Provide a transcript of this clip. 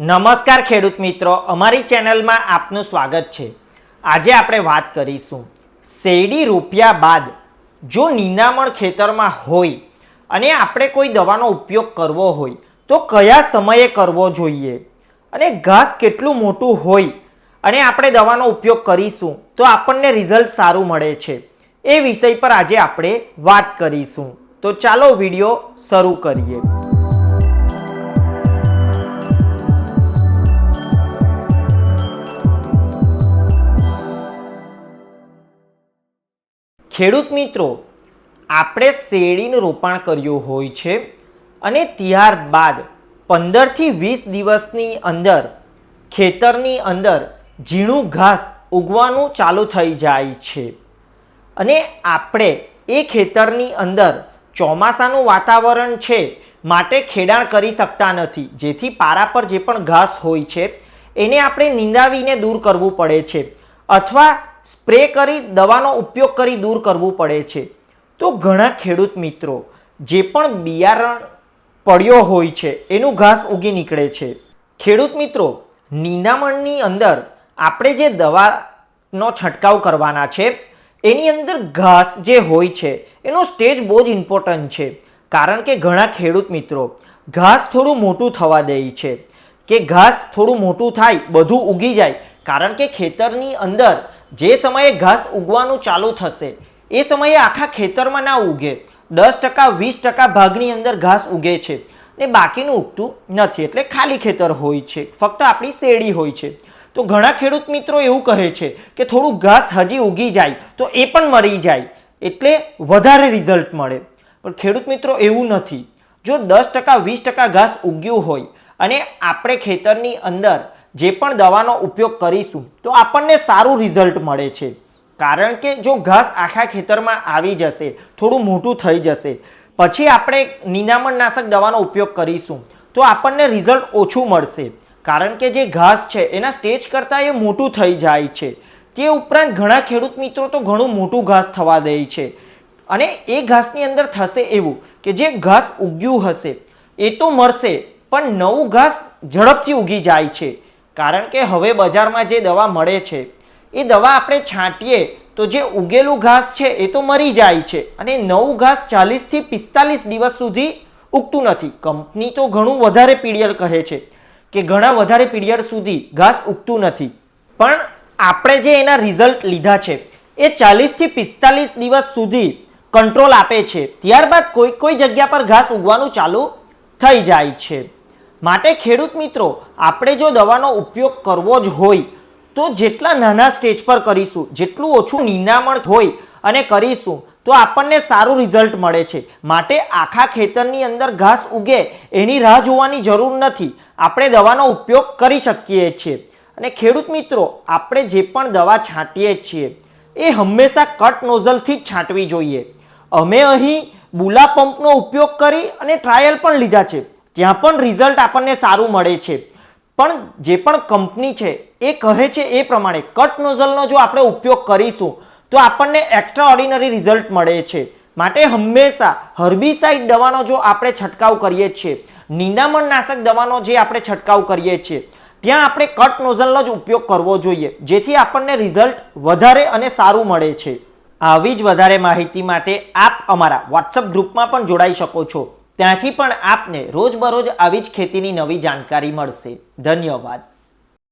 નમસ્કાર ખેડૂત મિત્રો, અમારી ચેનલમાં આપનું સ્વાગત છે. આજે આપણે વાત કરીશું શેરડી રોપ્યા બાદ જો નિંદામણ ખેતરમાં હોય અને આપણે કોઈ દવાનો ઉપયોગ કરવો હોય, તો કયા સમયે કરવો જોઈએ? અને ઘાસ કેટલું મોટું હોય અને આપણે દવાનો ઉપયોગ કરીશું, તો આપણને રિઝલ્ટ સારું મળે છે. એ વિષય પર આજે આપણે વાત કરીશું. તો ચાલો વીડિયો શરૂ કરીએ. ખેડૂત મિત્રો, આપણે શેરડીનું રોપાણ કર્યું હોય છે અને ત્યારબાદ પંદરથી વીસ દિવસની અંદર, ખેતરની અંદર ઝીણું ઘાસ ઉગવાનું ચાલુ થઈ જાય છે. અને આપણે એ ખેતરની અંદર ચોમાસાનું વાતાવરણ છે માટે ખેડાણ કરી શકતા નથી. જેથી પારા પર જે પણ ઘાસ હોય છે, એને આપણે નીંદાવીને દૂર કરવું પડે છે. અથવા સ્પ્રે કરી દવાનો ઉપયોગ કરી દૂર કરવું પડે છે. તો ઘણા ખેડૂત મિત્રો, જે પણ બિયારણ પડ્યો હોય છે, એનું ઘાસ ઉગી નીકળે છે. ખેડૂત મિત્રો નિંદામણની અંદર આપણે જે દવાનો છંટકાવ કરવાના છે, એની અંદર ઘાસ જે હોય છે, એનો સ્ટેજ બહુ જ ઇમ્પોર્ટન્ટ છે. કારણ કે ઘણા ખેડૂત મિત્રો, ઘાસ થોડું મોટું થવા દે છે. કે ઘાસ થોડું મોટું થાય, બધું ઉગી જાય, કારણ કે ખેતરની અંદર જે સમયે ઘાસ ઉગવાનું ચાલુ થશે, એ સમયે આખા ખેતરમાં ના ઉગે. દસ ટકા, વીસ ટકા ભાગની અંદર ઘાસ ઉગે છે ને બાકીનું ઉગતું નથી. એટલે ખાલી ખેતર હોય છે. ફક્ત આપણી શેરડી હોય છે. તો ઘણા ખેડૂત મિત્રો એવું કહે છે કે થોડું ઘાસ હજી ઉગી જાય તો એ પણ મરી જાય. એટલે વધારે રિઝલ્ટ મળે. પણ ખેડૂત મિત્રો એવું નથી. જો દસ ટકા, વીસ ટકા ઘાસ ઉગ્યું હોય અને આપણે ખેતરની અંદર જે પણ દવાનો ઉપયોગ કરીશું, તો આપણને સારું રિઝલ્ટ મળે છે. કારણ કે જો ઘાસ આખા ખેતરમાં આવી જશે, થોડું મોટું થઈ જશે, પછી આપણે નિનામણનાશક દવાનો ઉપયોગ કરીશું, તો આપણને રિઝલ્ટ ઓછું મળશે. કારણ કે જે ઘાસ છે, એના સ્ટેજ કરતાં એ મોટું થઈ જાય છે. તે ઉપરાંત ઘણા ખેડૂત મિત્રો તો ઘણું મોટું ઘાસ થવા દે છે. અને એ ઘાસની અંદર થશે એવું કે જે ઘાસ ઉગ્યું હશે, એ તો મરશે, પણ નવું ઘાસ ઝડપથી ઉગી જાય છે. કારણ કે હવે બજારમાં જે દવા મળે છે, એ દવા આપણે છાંટીએ તો જે ઉગેલું ઘાસ છે એ તો મરી જાય છે અને નવું ઘાસ ચાલીસથી પિસ્તાલીસ દિવસ સુધી ઉગતું નથી. કંપની તો ઘણું વધારે પીડિયર કહે છે કે ઘણા વધારે પીડિયર સુધી ઘાસ ઉગતું નથી. પણ આપણે જે એના રિઝલ્ટ લીધા છે, એ ચાલીસથી પિસ્તાલીસ દિવસ સુધી કંટ્રોલ આપે છે. ત્યારબાદ કોઈ કોઈ જગ્યા પર ઘાસ ઉગવાનું ચાલુ થઈ જાય છે. માટે ખેડૂત મિત્રો, આપણે જો દવાનો ઉપયોગ કરવો જ હોય, તો જેટલા નાના સ્ટેજ પર કરીશું, જેટલું ઓછું નિનામણ હોય અને કરીશું, તો આપણને સારું રિઝલ્ટ મળે છે. માટે આખા ખેતરની અંદર ઘાસ ઉગે, એની રાહ જોવાની જરૂર નથી. આપણે દવાનો ઉપયોગ કરી શકીએ છીએ. અને ખેડૂત મિત્રો, આપણે જે પણ દવા છાંટીએ છીએ, એ હંમેશા કટ નોઝલથી જ છાંટવી જોઈએ. અમે અહીં બુલા પંપનો ઉપયોગ કરી અને ટ્રાયલ પણ લીધા છે. ત્યાં પણ રિઝલ્ટ આપણને સારું મળે છે. પણ જે પણ કંપની છે, એ કહે છે એ પ્રમાણે કટ નોઝલનો જો આપણે ઉપયોગ કરીશું, તો આપણને એક્સ્ટ્રા ઓર્ડિનરી રિઝલ્ટ મળે છે. માટે હંમેશા હર્બીસાઇડ દવાનો જો આપણે છંટકાવ કરીએ છીએ નિંદામણ નાશક દવાનો જે આપણે છંટકાવ કરીએ છીએ, ત્યાં આપણે કટ નોઝલનો જ ઉપયોગ કરવો જોઈએ, જેથી આપણને રિઝલ્ટ વધારે અને સારું મળે છે. આવી જ વધારે માહિતી માટે આપ અમારા વોટ્સઅપ ગ્રુપમાં પણ જોડાઈ શકો છો. ત્યાંથી પણ આપને રોજબરોજ આવી જ ખેતીની નવી જાણકારી મળશે. ધન્યવાદ.